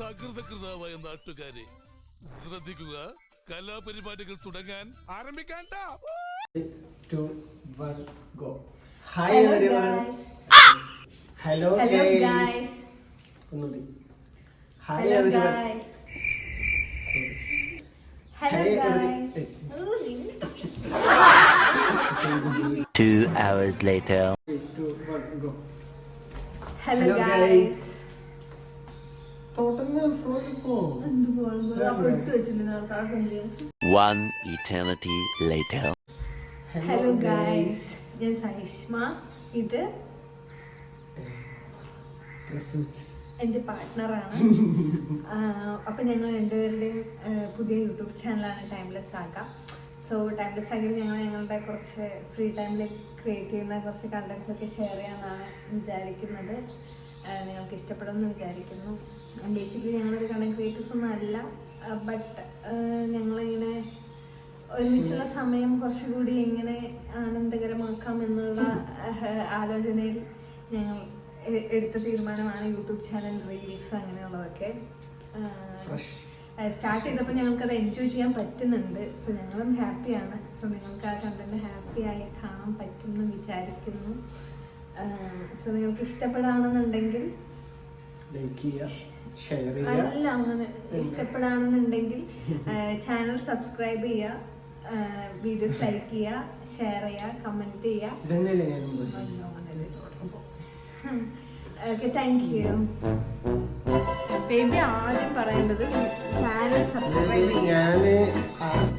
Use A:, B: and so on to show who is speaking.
A: സകൃതകൃതാവായ നാട്ടുകാരെ ശ്രദ്ധിക്കുക കലാപരിപാടികൾ തുടങ്ങാൻ ആരംഭിക്കാൻ.
B: Hello
C: Hey,
B: guys.
D: Two hours later.
B: Hello
C: Hello
B: guys.
C: guys.
D: One eternity later.
B: Hello guys ഞാൻ സഹിഷ്മ. ഇത്
C: എന്റെ
B: എന്റെ പാർട്ട്ണറാണ് അപ്പം ഞങ്ങൾ രണ്ടുപേരുടെയും ആ, പുതിയ യൂട്യൂബ് ചാനലാണ് ടൈംലെസ് ആക്ക. സോ ടൈംലെസ് ആക്കിയത് ഞങ്ങൾ ഞങ്ങളുടെ കുറച്ച് ഫ്രീ ടൈമിൽ ക്രിയേറ്റ് ചെയ്യുന്ന കുറച്ച് കണ്ടൻസ് ഒക്കെ ഷെയർ ചെയ്യാമെന്നാണ് വിചാരിക്കുന്നത്. നിങ്ങൾക്ക് ഇഷ്ടപ്പെടുമെന്ന് വിചാരിക്കുന്നു. ബേസിക്കലി ഞങ്ങളൊരു കണ്ടന്റ് ക്രിയേറ്റേഴ്സ് ഒന്നും അല്ല ബട്ട് ഞങ്ങളിങ്ങനെ ഒരുമിച്ചുള്ള സമയം കുറച്ചുകൂടി എങ്ങനെ ആനന്ദകരമാക്കാം എന്നുള്ള ആലോചനയിൽ ഞങ്ങൾ എടുത്ത തീരുമാനമാണ് യൂട്യൂബ് ചാനൽ റീൽസ് അങ്ങനെയുള്ളതൊക്കെ. സ്റ്റാർട്ട് ചെയ്തപ്പോൾ ഞങ്ങൾക്കത് എൻജോയ് ചെയ്യാൻ പറ്റുന്നുണ്ട്. സോ ഞങ്ങളും ഹാപ്പിയാണ് സോ നിങ്ങൾക്ക് ആ കണ്ടന്റ് ഹാപ്പിയായി കാണാൻ പറ്റുമെന്ന് വിചാരിക്കുന്നു. സോ നിങ്ങൾക്ക് ഇഷ്ടപ്പെടാണെന്നുണ്ടെങ്കിൽ
C: Like ചെയ്യുക, ഷെയർ ചെയ്യുക.
B: അല്ല അങ്ങനെ ഇഷ്ടപ്പെടാണെന്നുണ്ടെങ്കിൽ ചാനൽ സബ്സ്ക്രൈബ് ചെയ്യുക വീഡിയോസ് ലൈക്ക് ചെയ്യുക ഷെയർ ചെയ്യുക കമന്റ് ചെയ്യുക. താങ്ക് യു ബേബി ആദ്യം പറയേണ്ടത് ചാനൽ സബ്സ്ക്രൈബ് ചെയ്യുക.